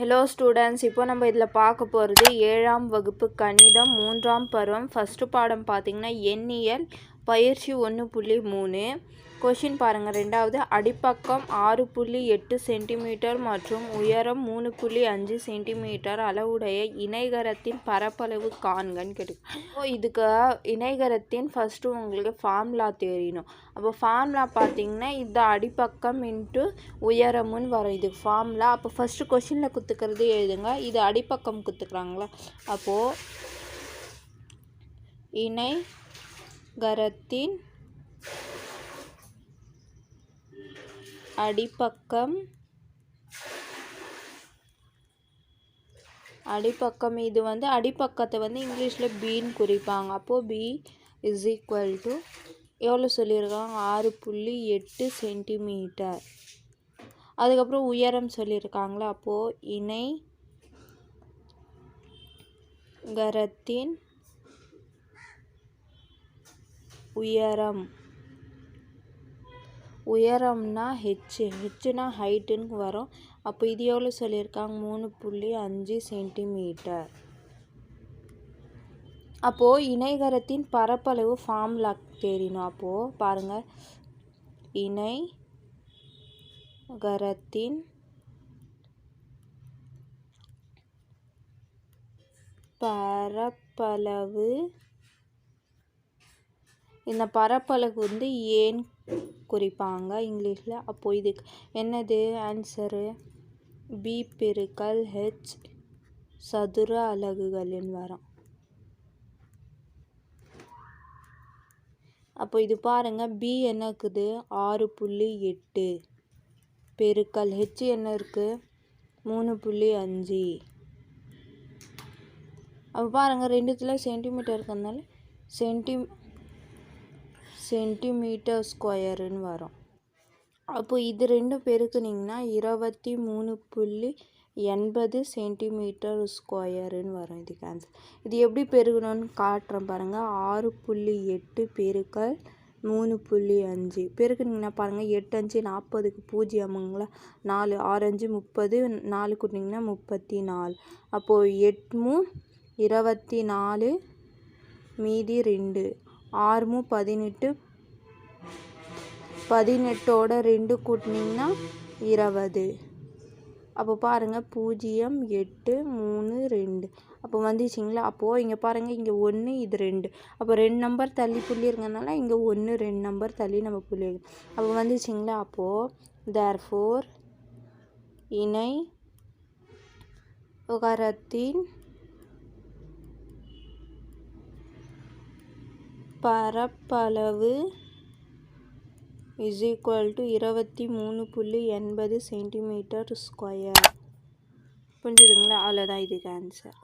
Hello students இப்போ நம்ம இதில் பார்க்க போகிறது ஏழாம் வகுப்பு கணிதம் மூன்றாம் பருவம் ஃபஸ்ட்டு பாடம் பார்த்திங்கன்னா எண்ணியல் பயிற்சி ஒன்று புள்ளி மூணு. கொஷின் பாருங்கள் ரெண்டாவது அடிப்பக்கம் ஆறு புள்ளி எட்டு சென்டிமீட்டர் மற்றும் உயரம் மூணு புள்ளி அஞ்சு சென்டிமீட்டர் அளவுடைய இணைகரத்தின் பரப்பளவு காண்கன்னு கேட்டு ஸோ இதுக்கு இணைகரத்தின் ஃபஸ்ட்டு உங்களுக்கு ஃபார்முலா தெரியணும் அப்போ ஃபார்முலா பார்த்தீங்கன்னா இது அடிப்பக்கம் இன்ட்டு உயரமுன்னு வரும். இது ஃபார்முலா அப்போ ஃபஸ்ட்டு கொஷினில் குத்துக்கிறது எழுதுங்க. இது அடிப்பக்கம் குத்துக்கிறாங்களா? அப்போது இணை கரத்தின் அடிப்பக்கம் அடிப்பக்கம் இது வந்து அடிப்பக்கத்தை வந்து இங்கிலீஷில் பின்னு குறிப்பாங்க. அப்போது பி இஸ் ஈக்குவல் டு எவ்வளோ சொல்லியிருக்காங்க? ஆறு புள்ளி எட்டு சென்டிமீட்டர். அதுக்கப்புறம் உயரம் சொல்லியிருக்காங்களா அப்போது இணை கரத்தின் உயரம். உயரம்னா ஹெச்சு ஹெச்சுனா ஹைட்டுன்னு வரும். அப்போ இது எவ்வளோ சொல்லியிருக்காங்க? மூணு புள்ளி அஞ்சு சென்டிமீட்டர் அப்போது இணைகரத்தின் பரப்பளவு ஃபார்முலா தெரியணும் அப்போது பாருங்கள் இணை கரத்தின் பரப்பளவு இந்த பரப்பளவு வந்து ஏன் குறிப்பாங்க இங்கிலீஷில்? அப்போது இதுக்கு என்னது? ஆன்சரு பி பெருக்கல் ஹெச் சதுர அலகுகளின் வரும். அப்போ இது பாருங்கள் பி என்ன இருக்குது? ஆறு புள்ளி எட்டு. பெருக்கல் ஹெச் என்ன இருக்குது மூணு புள்ளி அஞ்சு. அப்போ பாருங்கள் ரெண்டுத்தில் சென்டிமீட்டர் இருக்கிறதுனால சென்டி சென்டிமீட்டர் ஸ்கொயருன்னு வரும். அப்போது இது ரெண்டும் பெருக்குனிங்கன்னா இருபத்தி மூணு புள்ளி எண்பது சென்டிமீட்டர் ஸ்கொயருன்னு வரும் இதுக்கு ஆன்சர் இது எப்படி பெருகணும்னு காட்டுறேன் பாருங்கள் ஆறு புள்ளி எட்டு பெருக்கல் மூணு புள்ளி அஞ்சு. பெருக்குனிங்கன்னா பாருங்கள் எட்டு அஞ்சு நாற்பதுக்கு பூஜ்ஜியமுங்களா? நாலு ஆறு அஞ்சு முப்பது நாலு கூட்டிங்கன்னா முப்பத்தி நாலு. அப்போது எட்மு இருபத்தி நாலு மீதி ரெண்டு. ஆறுமு பதினெட்டு. பதினெட்டோட ரெண்டு கூட்டினீங்கன்னா இருபது. அப்போ பாருங்கள் பூஜ்ஜியம் எட்டு மூணு ரெண்டு. அப்போ வந்துச்சிங்களா? அப்போது இங்கே பாருங்கள் இங்கே ஒன்று இது ரெண்டு. அப்போ ரெண்டு நம்பர் தள்ளி புள்ளி இருக்கிறதுனால இங்கே ஒன்று ரெண்டு நம்பர் தள்ளி நம்ம புள்ளி அப்போ வந்துச்சிங்களா? அப்போது தேர் ஃபோர் இணை உகரத்தின் பரப்பளவு இஸ் ஈக்குவல் டு இருபத்தி மூணு புள்ளி எண்பது சென்டிமீட்டர் ஸ்கொயர் புரிஞ்சுதுங்களா? அவ்வளோதான் இதுக்கு ஆன்சர்